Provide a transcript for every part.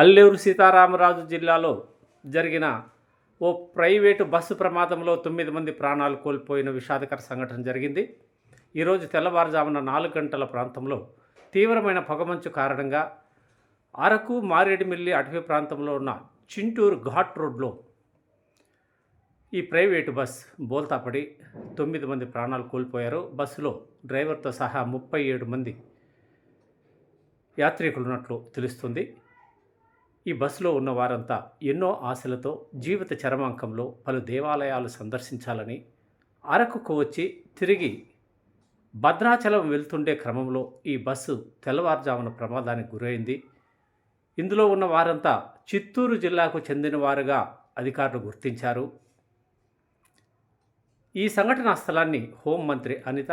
అల్లూరు సీతారామరాజు జిల్లాలో జరిగిన ఓ private bus ప్రమాదంలో తొమ్మిది మంది ప్రాణాలు కోల్పోయిన విషాదకర సంఘటన జరిగింది. ఈరోజు తెల్లవారుజామున నాలుగు గంటల ప్రాంతంలో తీవ్రమైన పొగమంచు కారణంగా అరకు మారేడుమిల్లి అటవీ ప్రాంతంలో ఉన్న చింటూరు ఘాట్ రోడ్లో ఈ ప్రైవేటు బస్ బోల్తాపడి తొమ్మిది మంది ప్రాణాలు కోల్పోయారు. బస్సులో డ్రైవర్తో సహా ముప్పై ఏడు మంది యాత్రికులు ఉన్నట్లు తెలుస్తుంది. ఈ బస్సులో ఉన్న వారంతా ఎన్నో ఆశలతో జీవిత చరమాంకంలో పలు దేవాలయాలు సందర్శించాలని అరకుకు వచ్చి తిరిగి భద్రాచలం వెళ్తుండే క్రమంలో ఈ బస్సు తెల్లవారుజామున ప్రమాదానికి గురైంది. ఇందులో ఉన్న వారంతా చిత్తూరు జిల్లాకు చెందిన వారుగా అధికారులు గుర్తించారు. ఈ సంఘటనా స్థలాన్ని హోంమంత్రి అనిత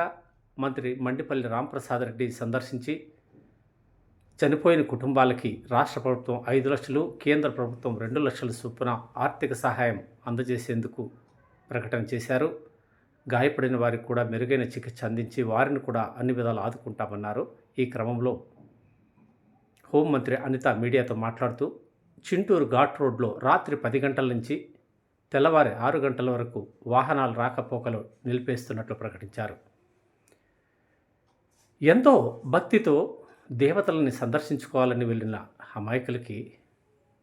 మంత్రి మండిపల్లి రాంప్రసాద్ రెడ్డి సందర్శించి చనిపోయిన కుటుంబాలకి రాష్ట్ర ప్రభుత్వం ఐదు లక్షలు కేంద్ర ప్రభుత్వం రెండు లక్షల చొప్పున ఆర్థిక సహాయం అందజేసేందుకు ప్రకటన చేశారు. గాయపడిన వారికి కూడా మెరుగైన చికిత్స అందించి వారిని కూడా అన్ని విధాలు ఆదుకుంటామన్నారు. ఈ క్రమంలో హోంమంత్రి అనిత మీడియాతో మాట్లాడుతూ చింటూరు ఘాట్ రోడ్లో రాత్రి పది గంటల నుంచి తెల్లవారి ఆరు గంటల వరకు వాహనాలు రాకపోకలు నిలిపేస్తున్నట్లు ప్రకటించారు. ఎంతో భక్తితో దేవతలని సందర్శించుకోవాలని వెళ్ళిన అమాయకులకి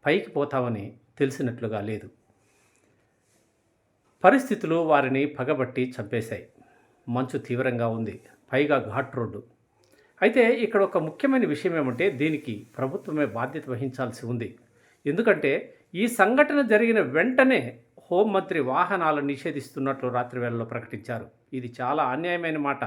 పైకి పోతామని తెలిసినట్లుగా లేదు. పరిస్థితులు వారిని పగబట్టి చంపేశాయి. మంచు తీవ్రంగా ఉంది. పైగా ఘాట్ రోడ్డు. అయితే ఇక్కడ ఒక ముఖ్యమైన విషయం ఏమంటే దీనికి ప్రభుత్వమే బాధ్యత వహించాల్సి ఉంది. ఎందుకంటే ఈ సంఘటన జరిగిన వెంటనే హోంమంత్రి వాహనాలను నిషేధిస్తున్నట్లు రాత్రి వేళలో ప్రకటించారు. ఇది చాలా అన్యాయమైన మాట.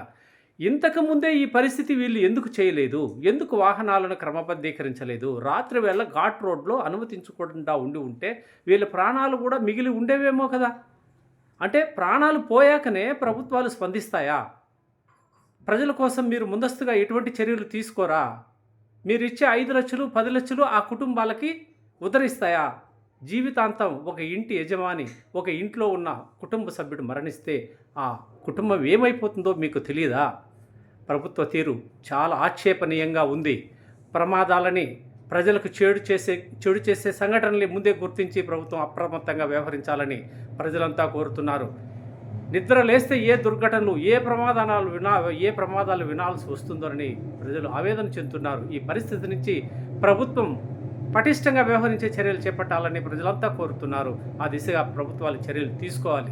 ఇంతకు ముందే ఈ పరిస్థితి వీళ్ళు ఎందుకు చేయలేదు? ఎందుకు వాహనాలను క్రమబద్ధీకరించలేదు? రాత్రి వేళ ఘాట్ రోడ్లో అనుమతించకుండా ఉండి ఉంటే వీళ్ళ ప్రాణాలు కూడా మిగిలి ఉండేవేమో కదా? అంటే ప్రాణాలు పోయాకనే ప్రభుత్వాలు స్పందిస్తాయా? ప్రజల కోసం మీరు ముందస్తుగా ఎటువంటి చర్యలు తీసుకోరా? మీరు ఇచ్చే ఐదు లక్షలు పది లక్షలు ఆ కుటుంబాలకి ఉదరిస్తాయా? జీవితాంతం ఒక ఇంటి యజమాని ఒక ఇంట్లో ఉన్న కుటుంబ సభ్యుడు మరణిస్తే ఆ కుటుంబం ఏమైపోతుందో మీకు తెలియదా ప్రభుత్వ తీరు చాలా ఆక్షేపణీయంగా ఉంది. ప్రమాదాలని ప్రజలకు చేడు చేసే చెడు చేసే సంఘటనల్ని ముందే గుర్తించి ప్రభుత్వం అప్రమత్తంగా వ్యవహరించాలని ప్రజలంతా కోరుతున్నారు. నిద్ర లేస్తే ఏ దుర్ఘటనలు ఏ ప్రమాదాలు వినా ఏ ప్రమాదాలు వినాల్సి వస్తుందోనని ప్రజలు ఆవేదన చెందుతున్నారు. ఈ పరిస్థితి నుంచి ప్రభుత్వం పటిష్టంగా వ్యవహరించే చర్యలు చేపట్టాలని ప్రజలంతా కోరుతున్నారు. ఆ దిశగా ప్రభుత్వాలు చర్యలు తీసుకోవాలి.